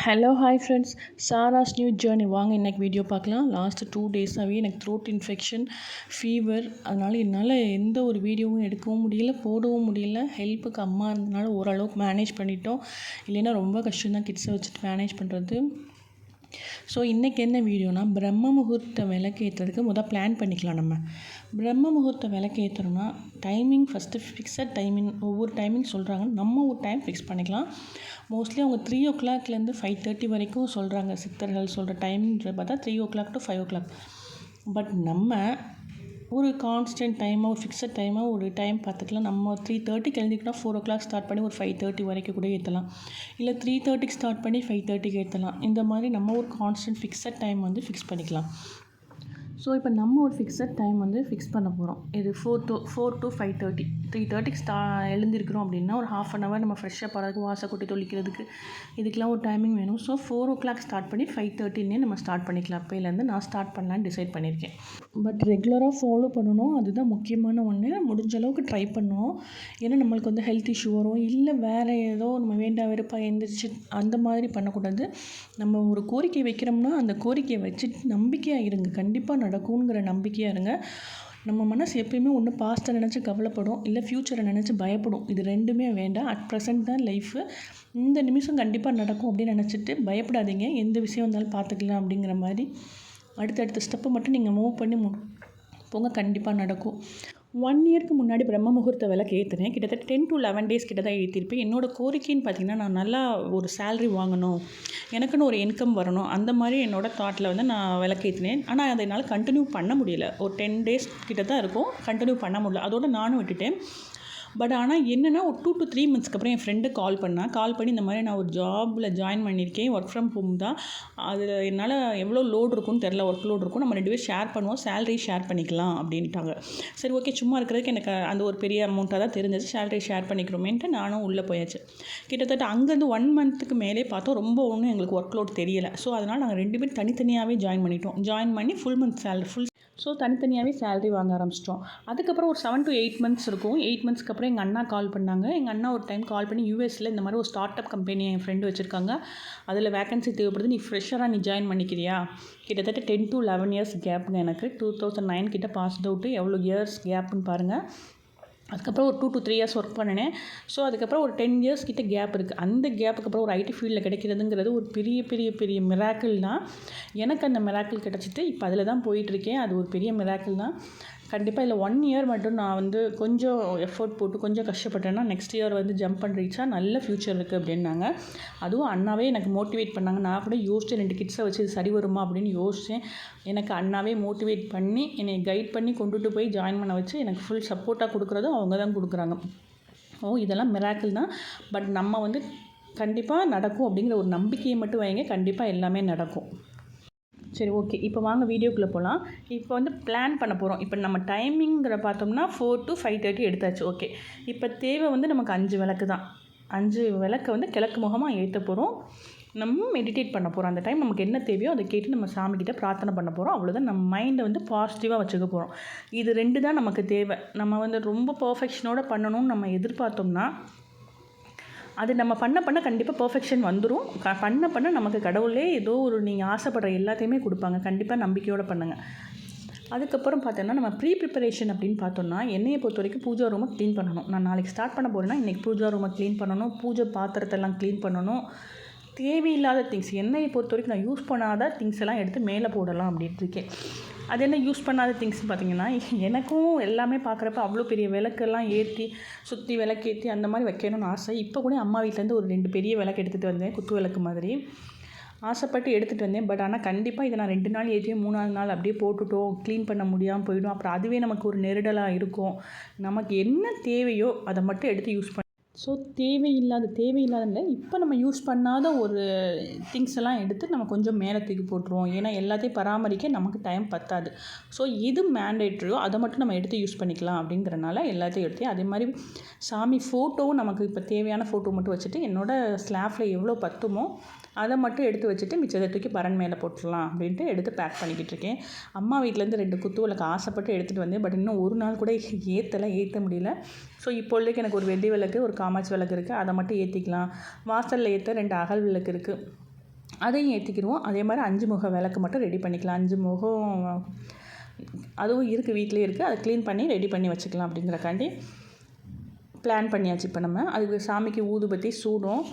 Hello hi friends Sara's new journey வாங்க இன்றைக்கி video பார்க்கலாம். லாஸ்ட்டு டூ டேஸாகவே எனக்கு த்ரோட் இன்ஃபெக்ஷன் ஃபீவர் அதனால் என்னால் எந்த ஒரு வீடியோவும் எடுக்கவும் முடியல போடவும் முடியல. ஹெல்ப்புக்கு அம்மா இருந்தனால ஓரளவுக்கு மேனேஜ் பண்ணிட்டோம். இல்லைன்னா ரொம்ப கஷ்டம் தான் கிட்ஸை வச்சுட்டு மேனேஜ் பண்ணுறது ஸோ இன்றைக்கி என்ன வீடியோனா பிரம்ம முகூர்த்த விளக்கு ஏற்றுறதுக்கு முதல் பிளான் பண்ணிக்கலாம் நம்ம. பிரம்ம முகூர்த்த விளக்கேற்றுறோம்னா டைமிங் ஃபஸ்ட்டு ஃபிக்ஸட் டைமிங் ஒவ்வொரு டைமிங் சொல்கிறாங்க நம்ம ஒரு டைம் ஃபிக்ஸ் பண்ணிக்கலாம். மோஸ்ட்லி அவங்க த்ரீ ஓ கிளாக்லேருந்து ஃபைவ் தேர்ட்டி வரைக்கும் சொல்கிறாங்க சித்தர்கள் சொல்கிற டைம்ன்ற பார்த்தா three o'clock to five o'clock but நம்ம ஒரு கான்ஸ்டன்ட் டைமாக ஒரு ஃபிக்ஸட் டைமாக ஒரு டைம் பார்த்துக்கலாம். நம்ம த்ரீ தேர்ட்டிக்கு எழுந்திக்கிட்டா ஃபோர் ஓ கிளாக் ஸ்டார்ட் பண்ணி ஒரு ஃபைவ் தேர்ட்டி வரைக்கும் கூட ஏற்றலாம் இல்லை த்ரீ தேர்ட்டிக்கு ஸ்டார்ட் பண்ணி ஃபைவ் தேர்ட்டிக்கு ஏற்றலாம் இந்த மாதிரி நம்ம ஒரு கான்ஸ்டன்ட் ஃபிக்ஸட் டைம் வந்து ஃபிக்ஸ் பண்ணிக்கலாம். ஸோ இப்போ நம்ம ஒரு ஃபிக்ஸட் டைம் வந்து ஃபிக்ஸ் பண்ண போகிறோம் இது four to four to five thirty three தேர்ட்டிக்கு ஸ்டா எழுந்திருக்கிறோம் அப்படின்னா ஒரு ஹாஃப் அன் ஹவர் நம்ம ஃப்ரெஷ்ஷாக போகிறதுக்கு வாசை கொட்டி தொளிக்கிறதுக்கு இதுக்கெலாம் ஒரு டைமிங் வேணும். So four o'clock start பண்ணி ஃபைவ் தேர்ட்டின்னே நம்ம ஸ்டார்ட் பண்ணிக்கலாம். அப்போலேருந்து நான் ஸ்டார்ட் பண்ணலான்னு டிசைட் பண்ணியிருக்கேன். பட் ரெகுலராக ஃபாலோ பண்ணணும். அதுதான் முக்கியமான ஒன்று முடிஞ்ச அளவுக்கு ட்ரை பண்ணுவோம் ஏன்னா நம்மளுக்கு வந்து ஹெல்த் இஷ்யூ வரும். இல்லை வேறு ஏதோ நம்ம வேண்டாம் வெறுப்பாக எழுந்திரிச்சு அந்த மாதிரி பண்ணக்கூடாது. நம்ம ஒரு கோரிக்கை வைக்கிறோம்னா அந்த கோரிக்கையை வச்சு நம்பிக்கையாக இருங்க. கண்டிப்பாக நடக்குங்கிற நம்பிக்கையாக இருங்க. நம்ம மனசு எப்பயுமே ஒன்று பாஸ்ட்டை நினச்சி கவலைப்படும் இல்லை ஃப்யூச்சரை நினச்சி பயப்படும். இது ரெண்டுமே வேண்டாம். அட் ப்ரெசென்ட் தான் லைஃபு இந்த நிமிஷம் கண்டிப்பாக நடக்கும் அப்படின்னு நினச்சிட்டு பயப்படாதீங்க. எந்த விஷயம் வந்தாலும் பார்த்துக்கலாம் அப்படிங்கிற மாதிரி. அடுத்தடுத்த ஸ்டெப்பை மட்டும் நீங்கள் மூவ் பண்ணி போங்க. கண்டிப்பாக நடக்கும். ஒன் இயர்க்கு முன்னாடி பிரம்ம முகூர்த்த விளக்கு ஏற்றுனேன் கிட்டத்தட்ட டென் டு லெவன் டேஸ் கிட்ட தான் ஏற்றிருப்பேன் என்னோடய கோரிக்கைன்னு பார்த்தீங்கன்னா நான் நல்லா ஒரு சேல்ரி வாங்கணும். எனக்குன்னு ஒரு இன்கம் வரணும். அந்த மாதிரி என்னோடய தாட்டில் வந்து நான் விளக்கு ஏற்றினேன் ஆனால் அதை என்னால் கண்டினியூ பண்ண முடியல. ஒரு டென் டேஸ் கிட்ட தான் இருக்கும். கண்டினியூ பண்ண முடியல. அதோடு நானும் விட்டுட்டேன். பட் ஆனால் என்னென்னா ஒரு டூ டு த்ரீ மந்த்ஸ்க்கு அப்புறம் என் ஃப்ரெண்டு கால் பண்ணால் கால் பண்ணி இந்த மாதிரி நான் ஒரு ஜாபில் ஜாயின் பண்ணியிருக்கேன் ஒர்க் ஃப்ரம் ஹோம் தான். அதில் என்னால் எவ்வளோ லோடு இருக்கும்னு தெரில ஒர்க் லோடு இருக்கும். நம்ம ரெண்டு பேரும் ஷேர் பண்ணுவோம் சேலரி ஷேர் பண்ணிக்கலாம் அப்படின்ட்டாங்க. சரி ஓகே சும்மா இருக்கிறதுக்கு எனக்கு அந்த ஒரு பெரிய அமௌண்ட்டாக தான் தெரிஞ்சது. சேலரி ஷேர் பண்ணிக்கிறோமேன்ட்டு நானும் உள்ளே போயாச்சு. கிட்டத்தட்ட அங்கேருந்து ஒன் மந்த்துக்கு மேலே பார்த்தோம் ரொம்ப ஒன்றும் எங்களுக்கு ஒர்க் லோட் தெரியலை. ஸோ அதனால் நாங்கள் ரெண்டு பேரும் தனித்தனியாகவே ஜாயின் பண்ணிட்டோம். ஜாயின் பண்ணி full month salary full so தனித்தனியாகவே salary வாங்க ஆரம்பிச்சிட்டோம். அதுக்கப்புறம் ஒரு செவன் டு எயிட் மந்த்ஸ் இருக்கும். எயிட் மந்த்ஸ்க்கு அப்புறம் எங்கள் அண்ணா கால் பண்ணாங்க. எங்கள் அண்ணா ஒரு டைம் கால் பண்ணி யூஎஸில் இந்த மாதிரி ஒரு ஸ்டார்ட் அப் கம்பெனி என் ஃப்ரெண்டு வச்சுருக்காங்க. அதில் வேகன்சி தேவைப்படுது. நீ ஃப்ரெஷராக நீ ஜாயின் பண்ணிக்கிறியா? கிட்டத்தட்ட டென் டு லெவன் இயர்ஸ் கேப்புங்க எனக்கு. டூ தௌசண்ட் நைன் கிட்ட பாஸ் அவுட்டு எவ்வளோ இயர்ஸ் கேப்புன்னு பாருங்கள் அதுக்கப்புறம் ஒரு two to three years work பண்ணினேன். ஸோ அதுக்கப்புறம் ஒரு டென் இயர்ஸ் கிட்ட கேப் இருக்குது அந்த கேப்புக்கு அப்புறம் ஒரு ஐடி ஃபீல்டில் கிடைக்கிறதுங்கிறது ஒரு பெரிய பெரிய பெரிய மிராக்கிள் தான். எனக்கு அந்த மிராக்கிள் கிடச்சிட்டு இப்போ அதில் தான் போயிட்டுருக்கேன் அது ஒரு பெரிய மிராக்கிள் தான். கண்டிப்பாக இல்லை ஒன் இயர் மட்டும் நான் வந்து கொஞ்சம் எஃபோர்ட் போட்டு கொஞ்சம் கஷ்டப்பட்டேன்னா நெக்ஸ்ட் இயர் வந்து ஜம்ப் பண்ண ரீச்சாக நல்ல ஃப்யூச்சர் இருக்குது அப்படின்னாங்க. அதுவும் அண்ணாவே எனக்கு மோட்டிவேட் பண்ணாங்க. நான் கூட யோசிச்சேன் ரெண்டு கிட்ஸை வச்சு இது சரி வருமா அப்படின்னு யோசித்தேன் எனக்கு அண்ணாவே மோட்டிவேட் பண்ணி என்னை கைட் பண்ணி கொண்டுட்டு போய் ஜாயின் பண்ண வச்சு எனக்கு ஃபுல் சப்போர்ட்டாக கொடுக்குறதும் அவங்க தான் கொடுக்குறாங்க. ஓ இதெல்லாம் மிராக்கிள் தான். பட் நம்ம வந்து கண்டிப்பாக நடக்கும் அப்படிங்கிற ஒரு நம்பிக்கையை மட்டும் வைங்க. கண்டிப்பாக எல்லாமே நடக்கும். சரி ஓகே இப்போ வாங்க வீடியோக்குள்ளே போகலாம் இப்போ வந்து பிளான் பண்ண போகிறோம் இப்போ நம்ம டைமிங்கிற பார்த்தோம்னா ஃபோர் டு ஃபைவ் தேர்ட்டி எடுத்தாச்சு. ஓகே இப்போ தேவை வந்து நமக்கு அஞ்சு விளக்கு தான். அஞ்சு விளக்கை வந்து கிழக்கு முகமாக ஏற்ற போகிறோம் நம்ம மெடிடேட் பண்ண போகிறோம் அந்த டைம் நமக்கு என்ன தேவையோ அதை கேட்டு நம்ம சாமிக்கிட்ட பிரார்த்தனை பண்ண போகிறோம் அவ்வளோதான் நம்ம மைண்டை வந்து பாசிட்டிவாக வச்சுக்க போகிறோம் இது ரெண்டு தான் நமக்கு தேவை. நம்ம வந்து ரொம்ப பர்ஃபெக்ஷனோட பண்ணணும்னு நம்ம எதிர்பார்த்தோம்னா அது நம்ம பண்ண பண்ண கண்டிப்பாக பர்ஃபெக்ஷன் வந்துடும் க பண்ண பண்ண நமக்கு கடவுளே ஏதோ ஒரு நீங்கள் ஆசைப்படுற எல்லாத்தையுமே கொடுப்பாங்க. கண்டிப்பாக நம்பிக்கையோடு பண்ணுங்கள் அதுக்கப்புறம் பார்த்தோன்னா நம்ம ப்ரீ ப்ரிப்பரேஷன் அப்படின்னு பார்த்தோம்னா என்னையை பொறுத்த வரைக்கும் பூஜா ரூமை க்ளீன் பண்ணணும். நான் நாளைக்கு ஸ்டார்ட் பண்ண போகிறேன்னா இன்றைக்கி பூஜா ரூமை க்ளீன் பண்ணணும். பூஜை பாத்திரத்தெல்லாம் க்ளீன் பண்ணணும். தேவையில்லாத திங்ஸ் என்னையை பொறுத்த வரைக்கும் நான் யூஸ் பண்ணாத திங்ஸ் எல்லாம் எடுத்து மேலே போடலாம் அப்படின்ட்டு இருக்கேன். அது என்ன யூஸ் பண்ணாத திங்ஸ்னு பார்த்தீங்கன்னா எனக்கும் எல்லாமே பார்க்குறப்ப அவ்வளோ பெரிய விளக்கெல்லாம் ஏற்றி சுற்றி விளக்கேற்றி அந்த மாதிரி வைக்கணும்னு ஆசை. இப்போ கூட அம்மா வீட்டிலேருந்து ஒரு ரெண்டு பெரிய விளக்கு எடுத்துகிட்டு வந்தேன் குத்து விளக்கு மாதிரி. ஆசைப்பட்டு எடுத்துகிட்டு வந்தேன். பட் ஆனால் கண்டிப்பாக இதை நான் ரெண்டு நாள் ஏற்றி மூணாவது நாள் அப்படியே போட்டுட்டோம். க்ளீன் பண்ண முடியாமல் போயிடும். அப்புறம் அதுவே நமக்கு ஒரு நெருடலாக இருக்கும். நமக்கு என்ன தேவையோ அதை மட்டும் எடுத்து யூஸ் பண்ண ஸோ தேவையில்லாத தேவையில்லாத இப்போ நம்ம யூஸ் பண்ணாத ஒரு திங்ஸ் எல்லாம் எடுத்து நம்ம கொஞ்சம் மேலே தூக்கி போட்டுருவோம். ஏன்னா எல்லாத்தையும் பராமரிக்க நமக்கு டைம் பத்தாது. ஸோ எது மேண்டேட்ரியோ அதை மட்டும் நம்ம எடுத்து யூஸ் பண்ணிக்கலாம் அப்படிங்கிறனால எல்லாத்தையும் எடுத்து அதே மாதிரி சாமி ஃபோட்டோவும் நமக்கு இப்போ தேவையான ஃபோட்டோ மட்டும் வச்சுட்டு என்னோடய ஸ்லாஃபில் எவ்வளோ பத்துமோ அதை மட்டும் எடுத்து வச்சுட்டு மிச்சத்தை தூக்கி பரன் மேலே போட்டுடலாம் அப்படின்ட்டு எடுத்து பேக் பண்ணிக்கிட்டு இருக்கேன். அம்மா வீட்டிலேருந்து ரெண்டு குத்து விளக்கு ஆசைப்பட்டு எடுத்துகிட்டு வந்தேன். பட் இன்னும் ஒரு நாள் கூட ஏற்றலை ஏற்ற முடியல. ஸோ இப்பொழுதுக்கு எனக்கு ஒரு வெள்ளி விளக்கு ஒரு காமாட்சி விளக்கு இருக்குது அதை மட்டும் ஏற்றிக்கலாம் வாசலில் ஏற்ற ரெண்டு அகல் விளக்கு இருக்குது அதையும் ஏற்றிக்கிடுவோம் அதே மாதிரி அஞ்சு முக விளக்கு மட்டும் ரெடி பண்ணிக்கலாம். அஞ்சு முகம் அதுவும் இருக்குது வீட்டிலே இருக்குது அதை க்ளீன் பண்ணி ரெடி பண்ணி வச்சுக்கலாம் அப்படிங்கிறக்காண்டி. பிளான் பண்ணியாச்சு. இப்போ நம்ம அதுக்கு சாமிக்கு ஊதுபத்தி சூடம்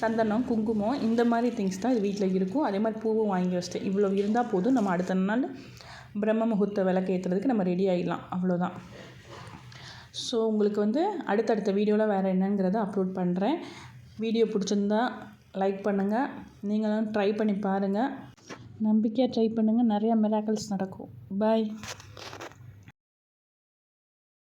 சந்தனம் குங்குமம் இந்த மாதிரி திங்ஸ் தான் இது வீட்டில் இருக்கும். அதே மாதிரி பூவும் வாங்கி வச்சுட்டு இவ்வளோ இருந்தால் போதும். நம்ம அடுத்த நாள் பிரம்ம முகூர்த்த விளக்கு ஏற்றுறதுக்கு நம்ம ரெடி ஆகிடலாம் அவ்வளோதான் ஸோ உங்களுக்கு வந்து அடுத்தடுத்த வீடியோவில் வேறு என்னங்கிறத அப்லோட் பண்ணுறேன் வீடியோ பிடிச்சிருந்தா லைக் பண்ணுங்கள் நீங்களும் ட்ரை பண்ணி பாருங்கள் நம்பிக்கையாக ட்ரை பண்ணுங்கள் நிறையா மிராக்கல்ஸ் நடக்கும். பாய்